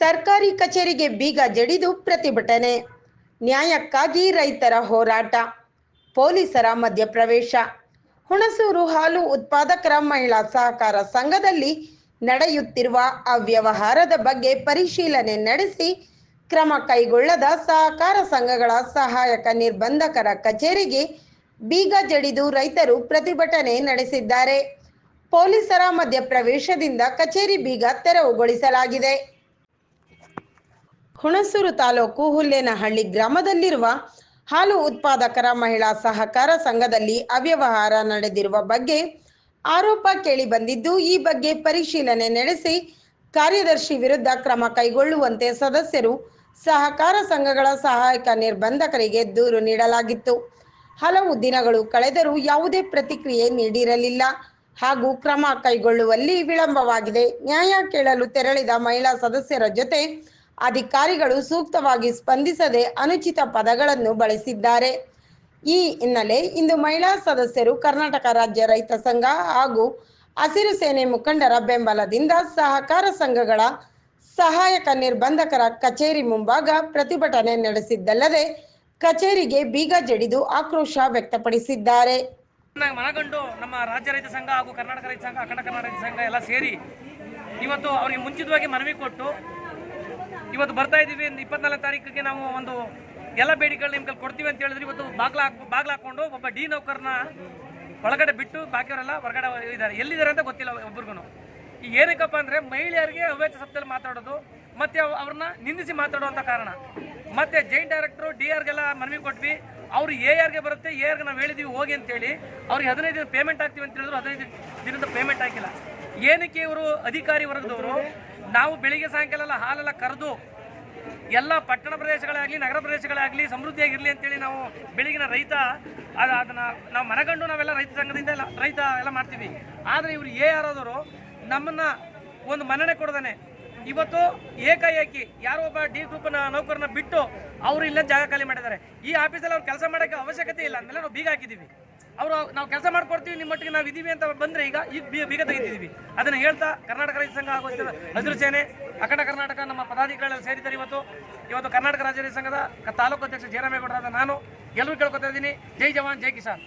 ಸರ್ಕಾರಿ ಕಚೇರಿಗೆ ಬೀಗ ಜಡಿದು ಪ್ರತಿಭಟನೆ. ನ್ಯಾಯಕ್ಕಾಗಿ ರೈತರ ಹೋರಾಟ. ಪೊಲೀಸರ ಮಧ್ಯಪ್ರವೇಶ ಹುಣಸೂರು ಹಾಲು ಉತ್ಪಾದಕರ ಮಹಿಳಾ ಸಹಕಾರ ಸಂಘದಲ್ಲಿ ನಡೆಯುತ್ತಿರುವ ಅವ್ಯವಹಾರದ ಬಗ್ಗೆ ಪರಿಶೀಲನೆ ನಡೆಸಿ ಕ್ರಮ ಕೈಗೊಳ್ಳದ ಸಹಕಾರ ಸಂಘಗಳ ಸಹಾಯಕ ನಿರ್ಬಂಧಕರ ಕಚೇರಿಗೆ ಬೀಗ ಜಡಿದು ರೈತರು ಪ್ರತಿಭಟನೆ ನಡೆಸಿದ್ದಾರೆ. ಪೊಲೀಸರ ಮಧ್ಯಪ್ರವೇಶದಿಂದ ಕಚೇರಿ ಬೀಗ ತೆರವುಗೊಳಿಸಲಾಗಿದೆ. ಹುಣಸೂರು ತಾಲೂಕು ಹುಲ್ಲೇನಹಳ್ಳಿ ಗ್ರಾಮದಲ್ಲಿರುವ ಹಾಲು ಉತ್ಪಾದಕರ ಮಹಿಳಾ ಸಹಕಾರ ಸಂಘದಲ್ಲಿ ಅವ್ಯವಹಾರ ನಡೆದಿರುವ ಬಗ್ಗೆ ಆರೋಪ ಕೇಳಿ ಬಂದಿದ್ದು, ಈ ಬಗ್ಗೆ ಪರಿಶೀಲನೆ ನಡೆಸಿ ಕಾರ್ಯದರ್ಶಿ ವಿರುದ್ಧ ಕ್ರಮ ಕೈಗೊಳ್ಳುವಂತೆ ಸದಸ್ಯರು ಸಹಕಾರ ಸಂಘಗಳ ಸಹಾಯಕ ನಿರ್ಬಂಧಕರಿಗೆ ದೂರು ನೀಡಲಾಗಿತ್ತು. ಹಲವು ದಿನಗಳು ಕಳೆದರೂ ಯಾವುದೇ ಪ್ರತಿಕ್ರಿಯೆ ನೀಡಿರಲಿಲ್ಲ. ಹಾಗೂ ಕ್ರಮ ಕೈಗೊಳ್ಳುವಲ್ಲಿ ವಿಳಂಬವಾಗಿದೆ. ನ್ಯಾಯ ಕೇಳಲು ತೆರಳಿದ ಮಹಿಳಾ ಸದಸ್ಯರ ಜೊತೆ ಅಧಿಕಾರಿಗಳು ಸೂಕ್ತವಾಗಿ ಸ್ಪಂದಿಸದೆ ಅನುಚಿತ ಪದಗಳನ್ನು ಬಳಸಿದ್ದಾರೆ. ಈ ಹಿನ್ನೆಲೆ ಇಂದು ಮಹಿಳಾ ಸದಸ್ಯರು ಕರ್ನಾಟಕ ರಾಜ್ಯ ರೈತ ಸಂಘ ಹಾಗೂ ಹಸಿರು ಸೇನೆ ಮುಖಂಡರ ಬೆಂಬಲದಿಂದ ಸಹಕಾರ ಸಂಘಗಳ ಸಹಾಯಕ ನಿರ್ಬಂಧಕರ ಕಚೇರಿ ಮುಂಭಾಗ ಪ್ರತಿಭಟನೆ ನಡೆಸಿದ್ದಲ್ಲದೆ ಕಚೇರಿಗೆ ಬೀಗ ಜಡಿದು ಆಕ್ರೋಶ ವ್ಯಕ್ತಪಡಿಸಿದ್ದಾರೆ. ಮನಗಂಡು ನಮ್ಮ ರಾಜ್ಯ ರೈತ ಸಂಘ ಹಾಗೂ ಕರ್ನಾಟಕ ರೈತ ಸಂಘ, ಅಖಂಡ ಕರ್ನಾಟಕ ಸಂಘ ಎಲ್ಲ ಸೇರಿ ಇವತ್ತು ಅವರಿಗೆ ಮುಂಚಿತವಾಗಿ ಮನವಿ ಕೊಟ್ಟು ಇವತ್ತು ಬರ್ತಾ ಇದ್ದೀವಿ. ಇಪ್ಪತ್ನಾಲ್ಕು ತಾರೀಕಿಗೆ ನಾವು ಒಂದು ಎಲ್ಲ ಬೇಡಿಕೆಗಳು ನಿಮ್ಗೆ ಕೊಡ್ತೀವಿ ಅಂತ ಹೇಳಿದ್ರೆ ಇವತ್ತು ಬಾಗ್ಲ ಬಾಗ್ಲ ಹಾಕೊಂಡು ಒಬ್ಬ ಡಿ ನೌಕರನ ಒಳಗಡೆ ಬಿಟ್ಟು ಬಾಕಿಯವರೆಲ್ಲ ಹೊರಗಡೆ ಇದ್ದಾರೆ. ಎಲ್ಲಿದ್ದಾರೆ ಅಂತ ಗೊತ್ತಿಲ್ಲ ಒಬ್ರಿಗೂ ಈಗ ಏನಕ್ಕಪ್ಪ ಅಂದರೆ ಮಹಿಳೆಯರಿಗೆ ಅವೇಚ ಸಪ್ತಲ್ಲಿ ಮಾತಾಡೋದು, ಮತ್ತೆ ಅವ್- ಅವ್ರನ್ನ ನಿಂದಿಸಿ ಮಾತಾಡುವಂಥ ಕಾರಣ. ಮತ್ತೆ ಜೈಂಟ್ ಡೈರೆಕ್ಟ್ರು, ಡಿ ಆರ್ಗೆಲ್ಲ ಮನವಿ ಕೊಟ್ವಿ. ಅವ್ರು ಎ ಆರ್ಗೆ ಬರುತ್ತೆ, ಎ ಆರ್ಗೆ ನಾವು ಹೇಳಿದ್ದೀವಿ ಹೋಗಿ ಅಂತೇಳಿ. ಅವ್ರಿಗೆ ಹದಿನೈದು ದಿನ ಪೇಮೆಂಟ್ ಆಗ್ತೀವಿ ಅಂತ ಹೇಳಿದ್ರು, ಹದಿನೈದು ದಿನದ ಪೇಮೆಂಟ್ ಆಗಿಲ್ಲ ಏನಕ್ಕೆ ಇವರು ಅಧಿಕಾರಿ ವರ್ಗದವರು? ನಾವು ಬೆಳಿಗ್ಗೆ ಸಾಯಂಕಾಲ ಎಲ್ಲ ಹಾಲೆಲ್ಲ ಕರೆದು ಎಲ್ಲ ಪಟ್ಟಣ ಪ್ರದೇಶಗಳಾಗಲಿ ನಗರ ಪ್ರದೇಶಗಳಾಗಲಿ ಸಮೃದ್ಧಿಯಾಗಿರಲಿ ಅಂತೇಳಿ ನಾವು ಬೆಳಗಿನ ರೈತ, ಅದು ಅದನ್ನು ನಾವು ಮನಗಂಡು ನಾವೆಲ್ಲ ರೈತ ಸಂಘದಿಂದ ಎಲ್ಲ ರೈತ ಎಲ್ಲ ಮಾಡ್ತೀವಿ. ಆದರೆ ಇವರು ಏ ಯಾರಾದರೂ ನಮ್ಮನ್ನು ಒಂದು ಮನ್ನಣೆ ಕೊಡ್ದಾನೆ. ಇವತ್ತು ಏಕಾಏಕಿ ಯಾರೋ ಒಬ್ಬ ಡಿ ಗ್ರೂಪ್ನ ನೌಕರನ ಬಿಟ್ಟು ಅವರು ಇಲ್ಲ ಜಾಗ ಖಾಲಿ ಮಾಡಿದ್ದಾರೆ. ಈ ಆಫೀಸಲ್ಲಿ ಅವ್ರು ಕೆಲಸ ಮಾಡೋಕ್ಕೆ ಅವಶ್ಯಕತೆ ಇಲ್ಲ. ಅಂದಮೇಲೆ ನಾವು ಬೀಗ ಹಾಕಿದ್ದೀವಿ. ಅವರು ನಾವು ಕೆಲಸ ಮಾಡ್ಕೊಡ್ತೀವಿ ನಿಮ್ಮ ಮಟ್ಟಿಗೆ ನಾವು ಇದೀವಿ ಅಂತ ಬಂದ್ರೆ ಈಗ ಈಗ ಬೀಗ ತೆಗೆದಿದ್ದೀವಿ ಅದನ್ನ ಹೇಳ್ತಾ ಕರ್ನಾಟಕ ರೈತ ಸಂಘ ಹಾಗೂ ಹಸಿರು- ಸೇನೆ, ಅಖಂಡ ಕರ್ನಾಟಕ ನಮ್ಮ ಪದಾಧಿಕಾರಿಗಳು ಸೇರಿದ್ದಾರೆ ಇವತ್ತು. ಇವತ್ತು ಕರ್ನಾಟಕ ರಾಜ್ಯ ರೈತ ಸಂಘದ ತಾಲೂಕು ಅಧ್ಯಕ್ಷ ಜಯರಾಮೇಗೌಡರಾದ ನಾನು ಎಲ್ಲರೂ ಕೇಳ್ಕೊತಾ ಇದ್ದೀನಿ. ಜೈ ಜವಾನ್, ಜೈ ಕಿಸಾನ್.